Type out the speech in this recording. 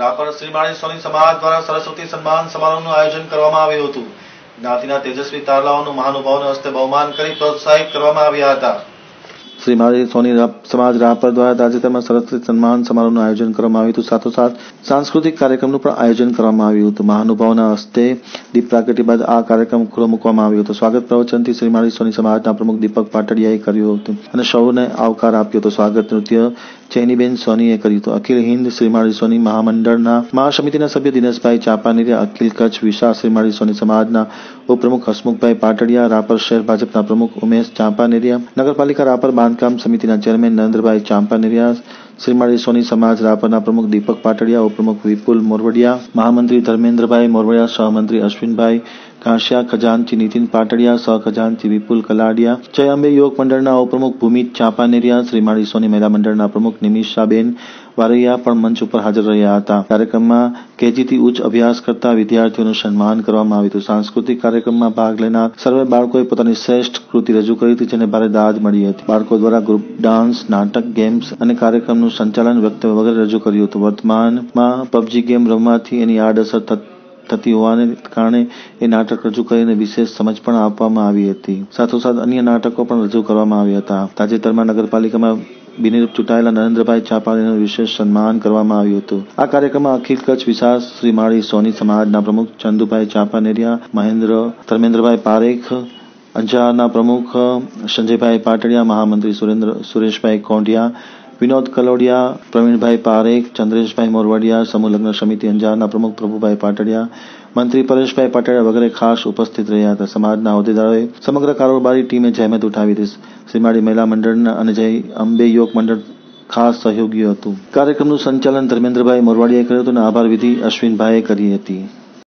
રાપર શ્રીમાળી સોની સમાજ દ્વારા સરસ્વતી સન્માન સમારોહનું આયોજન કરવામાં આવ્યું હતું. જ્ઞાતિના તેજસ્વી તારલાઓનું મહાનુભાવોના હસ્તે બહુમાન કરી પ્રોત્સાહિત કરવામાં આવ્યા હતા. શ્રીમાળી સોની સમાજ રાપર દ્વારા તાજેતરમાં સરસ્વતી સન્માન સમારોહનું આયોજન કરવામાં આવ્યું હતું. સાથોસાથ સાંસ્કૃતિક કાર્યક્રમનું પણ આયોજન કરવામાં આવ્યું હતું. મહાનુભાવના હસ્તે દીપ પ્રાગટ્ય બાદ આ કાર્યક્રમ ખુલ્લો મૂકવામાં આવ્યો હતો. સ્વાગત પ્રવચનથી શ્રી શ્રીમાળી સોની સમાજના પ્રમુખ દીપક પાટડિયાએ કર્યું હતું અને સૌને આવકાર આપ્યો હતો. સ્વાગત નૃત્ય ચૈનીબેન સોનીએ કર્યું હતું. અખિલ હિન્દ શ્રીમાળી સોની મહામંડળના મહાસમિતિના સભ્ય દિનેશભાઈ ચાપાનીરિયા અખિલ કચ્છ વિશા શ્રીમાળી સોની સમાજના ઉપપ્રમુખ હસમુખભાઈ પાટડિયા, રાપર શહેર ભાજપના પ્રમુખ ઉમેશ ચાંપાનેરિયા, નગરપાલિકા રાપર બાંધકામ સમિતિના ચેરમેન નરેન્દ્રભાઈ ચાંપાનેરિયા, શ્રીમાળી સોની સમાજ રાપરના પ્રમુખ દીપક પાટડિયા, ઉપપ્રમુખ વિપુલ મોરવડિયા, મહામંત્રી ધર્મેન્દ્રભાઈ મોરવડિયા, સહમંત્રી અશ્વિનભાઈ કાંસિયા ખજાનચી, નીતિન પાટડિયા સહખજાનચી વિપુલ કલાડિયા જય અંબે યોગ મંડળના ઉપપ્રમુખ ભૂમિત ચાંપાનેરિયા, શ્રીમાળી સોની મહિલા મંડળના પ્રમુખ નિમિષાબેન વારૈયા પણ મંચ ઉપર હાજર રહ્યા હતા. કાર્યક્રમમાં કેજીથી ઉચ્ચ અભ્યાસ કરતા વિદ્યાર્થીઓનું સન્માન કરવામાં આવ્યું હતું. સાંસ્કૃતિક કાર્યક્રમમાં ભાગ લેનાર સર્વે બાળકોએ પોતાની શ્રેષ્ઠ કૃતિ રજૂ કરી હતી, જેને ભારે દાદ મળી હતી. બાળકો દ્વારા ગ્રુપ ડાન્સ નાટક ગેમ્સ અને કાર્યક્રમનું સંચાલન વ્યક્ત વગેરે રજૂ કર્યું હતું. વર્તમાનમાં પબજી ગેમ રમવાથી એની આડઅસર થત- થતી હોવાને કારણે એ નાટક રજૂ કરીને વિશેષ સમજ પણ આપવામાં આવી હતી. સાથોસાથ અન્ય નાટકો પણ રજૂ કરવામાં આવ્યા હતા. તાજેતરમાં નગરપાલિકામાં બિનરૂપ ચૂંટાયેલા નરેન્દ્રભાઈ ચાપાલીનું વિશેષ સન્માન કરવામાં આવ્યું હતું. આ કાર્યક્રમમાં અખિલ કચ્છ વિશાળ શ્રીમાળી સોની સમાજના પ્રમુખ ચંદુભાઈ ચાપાનેરિયા, મહેન્દ્ર, ધર્મેન્દ્રભાઈ પારેખ, અંજારના પ્રમુખ સંજયભાઈ પાટડિયા, મહામંત્રી સુરેન્દ્ર સુરેશભાઈ કોંડિયા વિનોદ કલોડિયા, પ્રવીણભાઈ પારેખ, ચંદ્રેશભાઈ મોરવાડિયા સમૂહ લગ્ન સમિતિ અંજારના પ્રમુખ પ્રભુભાઈ પાટડિયા, મંત્રી પરેશભાઈ પાટડિયા વગેરે ખાસ ઉપસ્થિત રહ્યા હતા. સમાજના હોદ્દેદારોએ સમગ્ર કારોબારી ટીમે જહેમત ઉઠાવી હતી. સીમાડી મહિલા મંડળના અને જય અંબે યોગ મંડળ ખાસ સહયોગી હતું. કાર્યક્રમનું સંચાલન ધર્મેન્દ્રભાઈ મોરવાડિયાએ કર્યું હતું અને આભાર વિધિ અશ્વિનભાઈએ કરી હતી.